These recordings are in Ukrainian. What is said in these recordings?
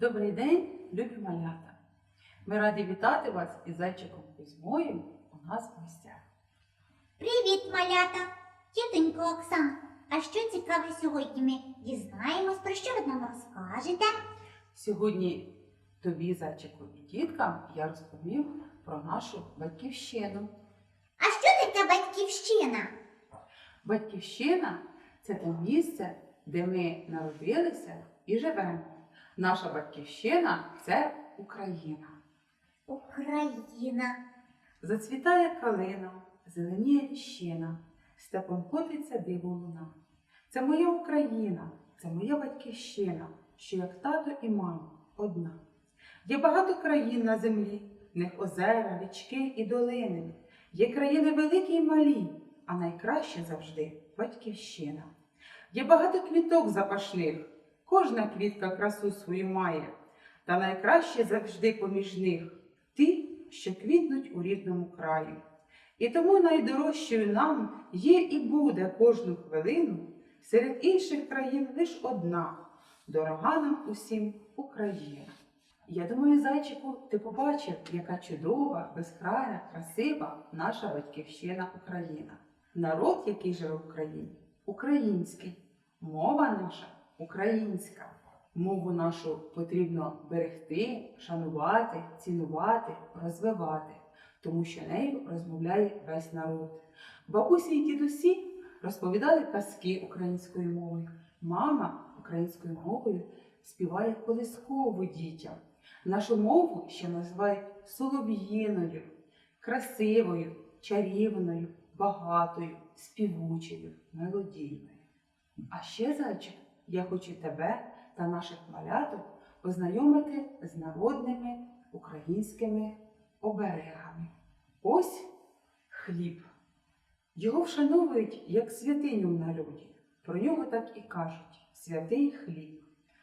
Добрий день, любі малята! Ми раді вітати вас із зайчиком Кузьмою у нас в гостях. Привіт, малята! Тітонько Оксан, а що цікаве сьогодні ми дізнаємось, про що ви нам розкажете? Сьогодні тобі, зайчику і діткам, я розповім про нашу батьківщину. А що таке батьківщина? Батьківщина це те місце, де ми народилися і живемо. Наша батьківщина це Україна. Україна. Зацвітає калина, зеленіє ліщина, степом котиться диво луна. Це моя Україна, це моя батьківщина, що як тато і мама одна. Є багато країн на землі, в них озера, річки і долини. Є країни великі й малі, а найкраще завжди батьківщина. Є багато квіток запашних, кожна квітка красу свою має, та найкраще завжди поміж них ті, що квітнуть у рідному краї. І тому найдорожчою нам є і буде кожну хвилину серед інших країн лиш одна, дорога нам усім Україна. Я думаю, зайчику, ти побачив, яка чудова, безкрайна, красива наша батьківщина Україна. Народ, який живе в Україні, український, мова наша українська. Мову нашу потрібно берегти, шанувати, цінувати, розвивати, тому що нею розмовляє весь народ. Бабусі і дідусі розповідали казки українською мовою. Мама українською мовою співає колискову дітям. Нашу мову ще називають солов'їною, красивою, чарівною, багатою, співучою, мелодійною. А ще, зайчик, я хочу тебе та наших маляток познайомити з народними українськими оберегами. Ось хліб. Його вшановують як святиню в народі. Про нього так і кажуть святий хліб.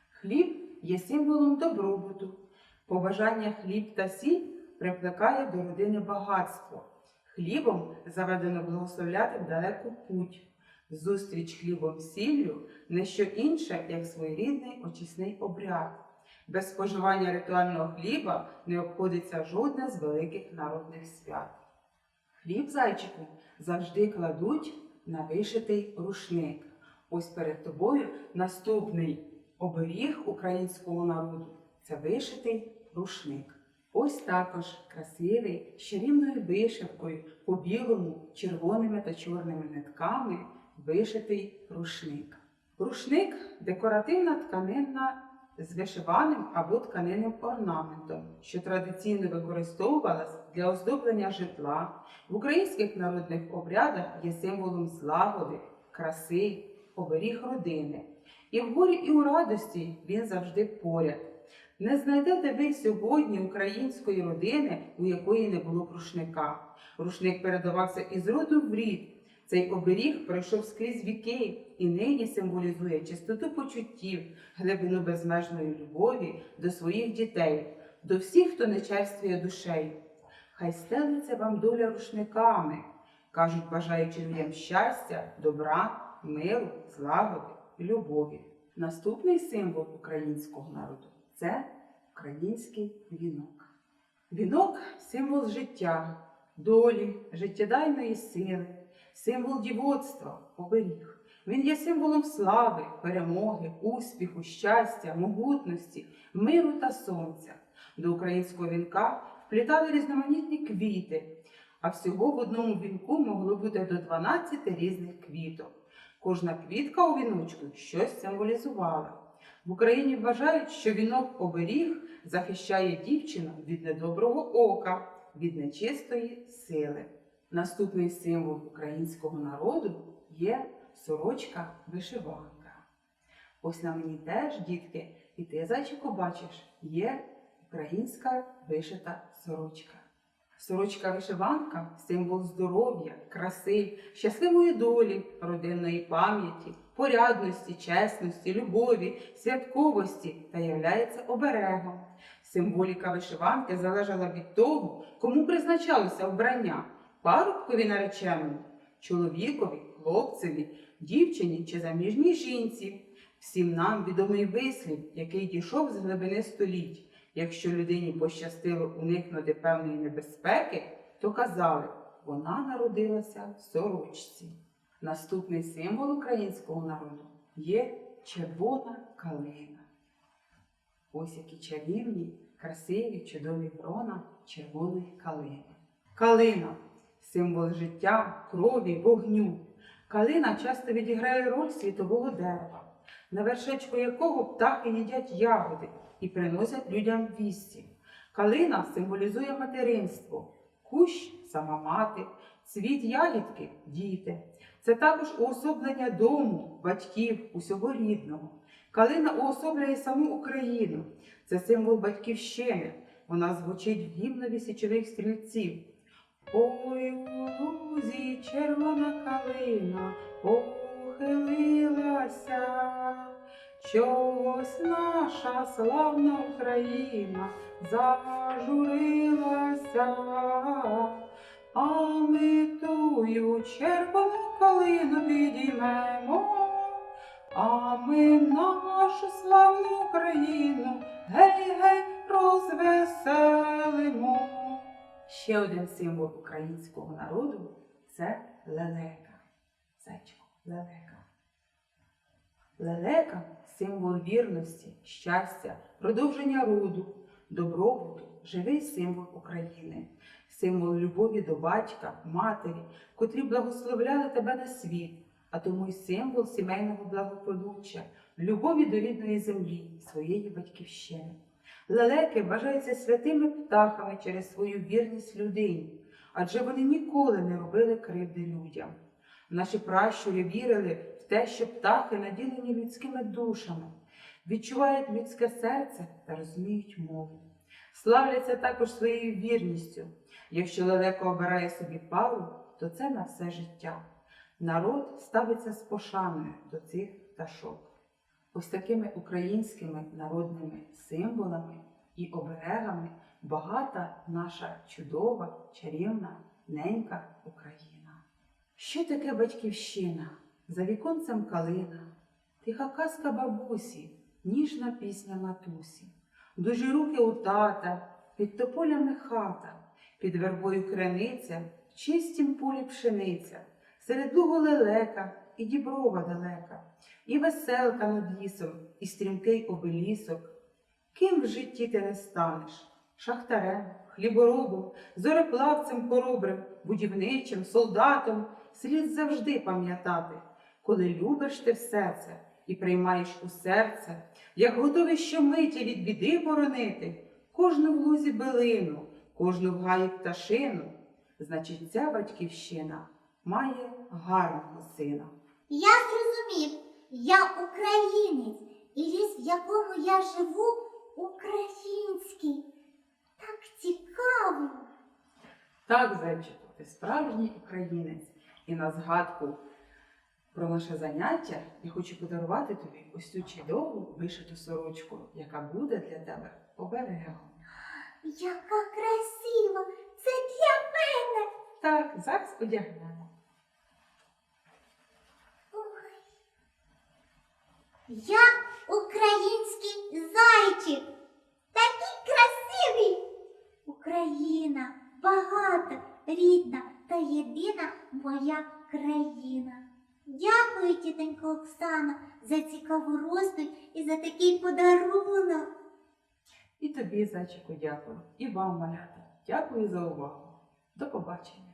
Хліб є символом добробуту. Побажання хліб та сіль прикликає до родини багатство. Хлібом заведено благословляти далеку путь. Зустріч хлібом сіллю не що інше, як своєрідний очисний обряд. Без споживання ритуального хліба не обходиться жодне з великих народних свят. Хліб зайчику завжди кладуть на вишитий рушник. Ось перед тобою наступний оберіг українського народу це вишитий рушник. Ось також красивий, з чарівною вишивкою по білому, червоними та чорними нитками вишитий рушник. Рушник декоративна тканина з вишиваним або тканинним орнаментом, що традиційно використовувалась для оздоблення житла. В українських народних обрядах є символом злагоди, краси, оберіг родини. І в горі, і у радості він завжди поряд. Не знайдете ви сьогодні української родини, у якої не було рушника. Рушник передавався із роду в рід. Цей оберіг пройшов скрізь віки і нині символізує чистоту почуттів, глибину безмежної любові до своїх дітей, до всіх, хто не черствує душею. Хай стелиться вам доля рушниками, кажуть, бажаючи людям щастя, добра, миру, злагоди любові. Наступний символ українського народу це український вінок. Вінок символ життя, долі, життєдайної сили, символ дівоцтва, оберіг. Він є символом слави, перемоги, успіху, щастя, могутності, миру та сонця. До українського вінка вплітали різноманітні квіти, а всього в одному вінку могло бути до 12 різних квіток. Кожна квітка у віночку щось символізувала. В Україні вважають, що вінок оберіг захищає дівчину від недоброго ока, від нечистої сили. Наступний символ українського народу є сорочка вишиванка. Ось на мені теж, дітки, і ти, зайчику, бачиш, є українська вишита сорочка. Сорочка вишиванка символ здоров'я, краси, щасливої долі, родинної пам'яті, порядності, чесності, любові, святковості та являється оберегом. Символіка вишиванки залежала від того, кому призначалося вбрання парубкові нареченому, чоловікові, хлопцеві, дівчині чи заміжній жінці. Всім нам відомий вислів, який дійшов з глибини століть. Якщо людині пощастило уникнути певної небезпеки, то казали, вона народилася в сорочці. Наступний символ українського народу є червона калина. Ось які чарівні, красиві, чудові грона червоної калини. Калина символ життя, крові, вогню. Калина часто відіграє роль світового дерева, на вершечку якого птахи їдять ягоди і приносять людям вісті. Калина символізує материнство, кущ сама мати, цвіт ягідки діти. Це також уособлення дому, батьків, усього рідного. Калина уособлює саму Україну. Це символ батьківщини. Вона звучить в гімнові січових стрільців. Ой, у лузі червона калина похилилася, чогось наша славна Україна зажурилася, а ми тую червону калину підіймемо, а ми нашу славну Україну гей-гей розвеселимо. Ще один символ українського народу це лелека. Зайчику, лелека. Лелека символ вірності, щастя, продовження роду, добробуту, живий символ України, символ любові до батька, матері, котрі благословляли тебе на світ, а тому й символ сімейного благополуччя, любові до рідної землі, своєї батьківщини. Лелеки вважаються святими птахами через свою вірність людині, адже вони ніколи не робили кривди людям. Наші пращури вірили в те, що птахи наділені людськими душами, відчувають людське серце та розуміють мову. Славляться також своєю вірністю. Якщо лелека обирає собі пару, то це на все життя. Народ ставиться з пошаною до цих пташок. Ось такими українськими народними символами і оберегами багата наша чудова, чарівна, ненька Україна. Що таке батьківщина? За віконцем калина, тиха казка бабусі, ніжна пісня матусі, дужі руки у тата, під тополями хата, під вербою криниця, в чистім полі пшениця, серед лугу лелека і діброва далека і веселка над лісом, і стрімкий обелісок. Ким в житті ти не станеш? Шахтарем, хліборобом, зореплавцем хоробрим, будівничим, солдатом слід завжди пам'ятати, коли любиш ти все це і приймаєш у серце, як готовий щомиті від біди боронити, кожну в лузі билину, кожну в гаї пташину, значить, ця батьківщина має гарного сина. Я зрозумів, я українець, і ліс, в якому я живу, український. Так цікаво. Так, зайчику, ти справжній українець. І на згадку про наше заняття я хочу подарувати тобі ось цю чудову вишиту сорочку, яка буде для тебе оберегом. Яка красива! Це для мене. Так, зараз одягнемо. Ой. Я український зайчик. Такий красивий. Україна багата, рідна та єдина моя країна. Дякую, тітонько Оксана, за цікаву розповідь і за такий подарунок. І тобі, зайчику, дякую. І вам, малята. Дякую за увагу. До побачення.